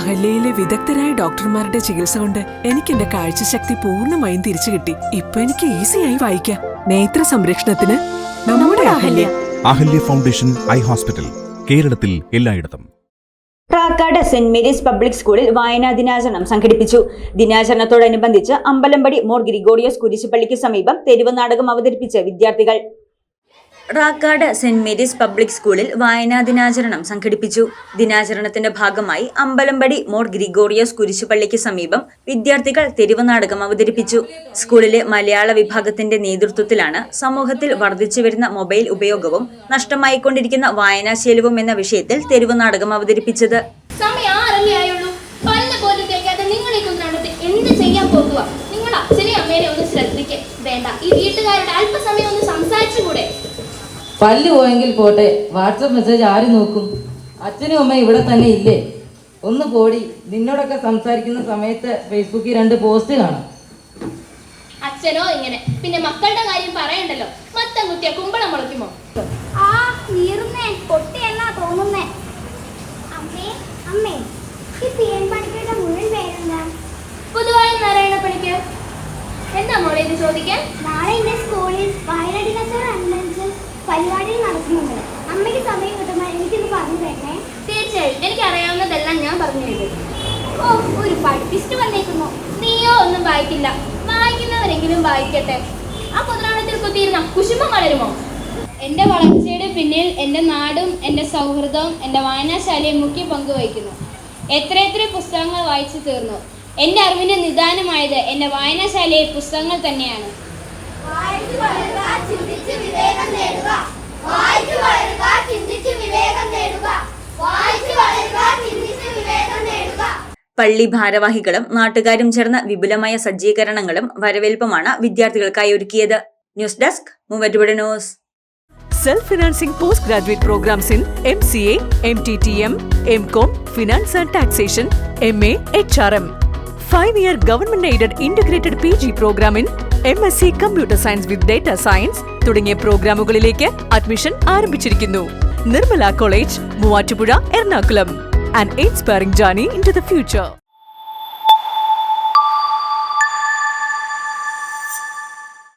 അഹല്യയിലെ വിദഗ്ധരായ ഡോക്ടർമാരുടെ ചികിത്സ കൊണ്ട് എനിക്ക് എന്റെ കാഴ്ചശക്തി പൂർണമായും തിരിച്ചു കിട്ടി. ഇപ്പൊ എനിക്ക് ഈസിയായി വായിക്കാം. നേത്ര സംരക്ഷണത്തിന് നമ്മുടെ Ahalya. Ahalya. Foundation eye hospital കേരളത്തിൽ എല്ലായിടത്തും. പ്രാക്കാട് സെന്റ് മേരീസ് പബ്ലിക് സ്കൂളിൽ വായനാ ദിനാചരണം സംഘടിപ്പിച്ചു. ദിനാചരണത്തോടനുബന്ധിച്ച് അമ്പലമ്പടി മോർ ഗ്രിഗോറിയോസ് കുരിശുപള്ളിക്ക് സമീപം തെരുവ് നാടകം അവതരിപ്പിച്ച് വിദ്യാർത്ഥികൾ. റാക്കാട് സെന്റ് മേരീസ് പബ്ലിക് സ്കൂളിൽ വായനാ ദിനാചരണം സംഘടിപ്പിച്ചു. ദിനാചരണത്തിന്റെ ഭാഗമായി അമ്പലമ്പടി മോർ ഗ്രിഗോറിയോസ് കുരിശുപള്ളിക്ക് സമീപം വിദ്യാർത്ഥികൾ തെരുവ് നാടകം അവതരിപ്പിച്ചു. സ്കൂളിലെ മലയാള വിഭാഗത്തിന്റെ നേതൃത്വത്തിലാണ് സമൂഹത്തിൽ വർദ്ധിച്ചുവരുന്ന മൊബൈൽ ഉപയോഗവും നഷ്ടമായിക്കൊണ്ടിരിക്കുന്ന വായനാശീലവും എന്ന വിഷയത്തിൽ തെരുവ് നാടകം അവതരിപ്പിച്ചത്. നിങ്ങൾ ശ്രദ്ധിക്ക്. വേണ്ട ഈ വീട്ടുകാരുടെ അല്പസമയം ഒന്ന് സംസാരിച്ചുകൂടെ? പല്ല് പോയെങ്കിൽ പോട്ടെ. വാട്സപ്പ് മെസ്സേജ് ആര് നോക്കും? അച്ഛനും അമ്മ ഇവിടെ തന്നെ ഇല്ലേ? ഒന്ന് പോടി. നിന്നോടൊക്കെ സംസാരിക്കുന്ന സമയത്ത് ഫേസ്ബുക്കിൽ രണ്ട് പോസ്റ്റ് കാണാം. അച്ഛനോ ഇങ്ങനെ. പിന്നെ മക്കളുടെ കാര്യം പറയണ്ടല്ലോ. മത്തം കുത്തിയ കുമ്പളം മുളയ്ക്കുമോ? ആ നീറുന്നേ. പൊട്ടിയെന്നാ തോന്നുന്നേ. അമ്മേ അമ്മേ ഈ പി എൻ പണിക്കരുടെ മുഴുവൻ പേരെന്താ? പൊതുവായി നാരായണ പണിക്ക് എന്താ മോളെ ഇത് ചോദിക്കാൻ? നാളെ എന്റെ സ്കൂളിൽ വയലടി ദിനാചരണനുസരിച്ച് പരിപാടികൾ നടക്കുന്നുണ്ട് അമ്മയ്ക്ക് സമയം കിട്ടുമ്പോൾ എനിക്കിത് പറഞ്ഞു തരണേ. തീർച്ചയായും എനിക്കറിയാവുന്നതെല്ലാം ഞാൻ പറഞ്ഞു തരും. ഓ ഒരു പഠിപ്പിസ്റ്റ് വന്നേക്കുന്നു. നീയോ ഒന്നും വായിക്കില്ല. വായിക്കുന്നവരെങ്കിലും വായിക്കട്ടെ. ആ പുത്രാണത്തിൽ കുത്തിയിരുന്ന കുശുമ്പം വളരുമോ? എന്റെ വളർച്ചയുടെ പിന്നിൽ എന്റെ നാടും എന്റെ സൗഹൃദവും എന്റെ വായനാശാലയും മുഖ്യ പങ്ക് വഹിക്കുന്നു. എത്രയെത്ര പുസ്തകങ്ങൾ വായിച്ചു തീർന്നു. എന്റെ അറിവിന്റെ നിദാനമായത് എന്റെ വായനാശാലയെ പുസ്തകങ്ങൾ തന്നെയാണ് വായിച്ചു വളരുക ചിന്തിച്ച് വിവേകം നേടുക വായിച്ചു വളരുക ചിന്തിച്ച് വിവേകം നേടുക വായിച്ചു വളരുക ചിന്തിച്ച് വിവേകം നേടുക പള്ളി ഭാരവാഹികളും നാട്ടുകാരും ചേർന്ന വിപുലമായ സജ്ജീകരണങ്ങളും വരവേൽപ്പുമാണ് വിദ്യാർത്ഥികൾക്കായി ഒരുക്കിയത്. News desk Muvattupuzha news. Self financing post graduate programmes in M C A M T T M M com finance and taxation M A H R M five year government aided integrated P G programme in M S C computer science with data science തുടങ്ങിയ പ്രോഗ്രാമുകളിലേക്ക് admission ആരംഭിച്ചിരിക്കുന്നു. Nirmala college Muvattupuzha Ernakulam. And inspiring journey into the future